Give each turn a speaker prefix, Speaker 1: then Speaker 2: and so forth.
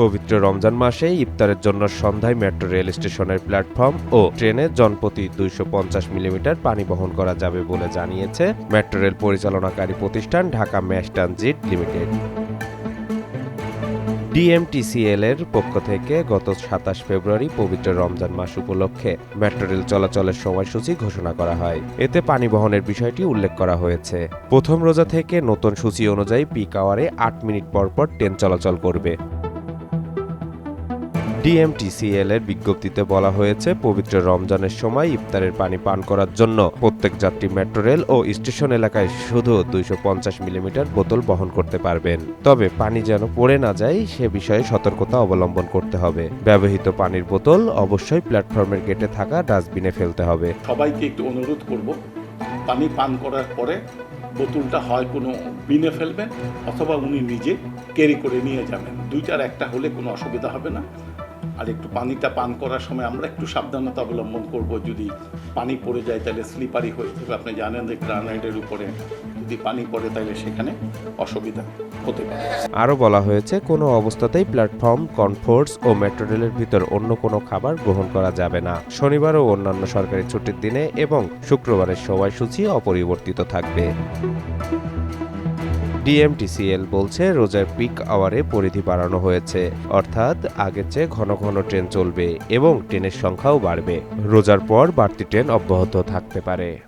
Speaker 1: পবিত্র রমজান মাসে ইফতারের জন্য সন্ধ্যায় মেট্রো রেল স্টেশনের প্ল্যাটফর্ম ও ট্রেনে জনপ্রতি দুইশো পঞ্চাশ মিলিমিটার পানি বহন করা যাবে বলে জানিয়েছে মেট্রো রেল পরিচালনাকারী প্রতিষ্ঠান Dhaka mass transit limited. DMTCL এর পক্ষ থেকে গত সাতাশ ফেব্রুয়ারি পবিত্র রমজান মাস উপলক্ষে মেট্রো রেল চলাচলের সময়সূচি ঘোষণা করা হয়। এতে পানি বহনের বিষয়টি উল্লেখ করা হয়েছে। প্রথম রোজা থেকে নতুন সূচি অনুযায়ী পিক আওয়ারে আট মিনিট পর পর ট্রেন চলাচল করবে। ডিএমটিসিএল এর বিজ্ঞপ্তিতে বলা হয়েছে, পবিত্র রমজানের সময় ইফতারের পানি পান করার জন্য প্রত্যেক যাত্রী মেট্রো রেল ও স্টেশন এলাকায় শুধু দুইশো পঞ্চাশ মিলিমিটার বোতল বহন করতে পারবেন। তবে পানি যেন পড়ে না যায়, সে বিষয়ে সতর্কতা অবলম্বন করতে হবে। ব্যবহৃত পানির বোতল অবশ্যই প্ল্যাটফর্মের গেটে থাকা ডাস্টবিনে ফেলতে হবে।
Speaker 2: সবাইকে একটু অনুরোধ করব, পানি পান করার পরে বোতলটা হয় কোনো বিনে ফেলবেন অথবা উনি নিজে ক্যারি করে নিয়ে যাবেন। দুইটার একটা হলে কোনো অসুবিধা হবে না। আর একটু পানিটা পান করার সময় আমরা একটু সাবধানতা অবলম্বন করব। যদি পানি পড়ে যায় তাহলে স্লিপারি হয়ে যাবে। আপনি জানেন যে গ্রানাইটের উপরে যদি পানি পড়ে তাহলে সেখানে অসুবিধা হতে পারে।
Speaker 1: আরও বলা হয়েছে, কোনো অবস্থাতেই প্ল্যাটফর্ম, কনফোর্টস ও মেট্রো রেলের ভিতর অন্য কোনো খাবার গ্রহণ করা যাবে না। শনিবার ও অন্যান্য সরকারি ছুটির দিনে এবং শুক্রবারের সময়সূচি অপরিবর্তিত থাকবে। ডিএমটিসিএল বলছে রোজার পিক আওয়ারে পরিধি বাড়ানো হয়েছে। অর্থাৎ আগের চেয়ে ঘন ঘন ট্রেন চলবে এবং ট্রেনের সংখ্যাও বাড়বে। রোজার পর বাড়তি ট্রেন অব্যাহত থাকতে পারে।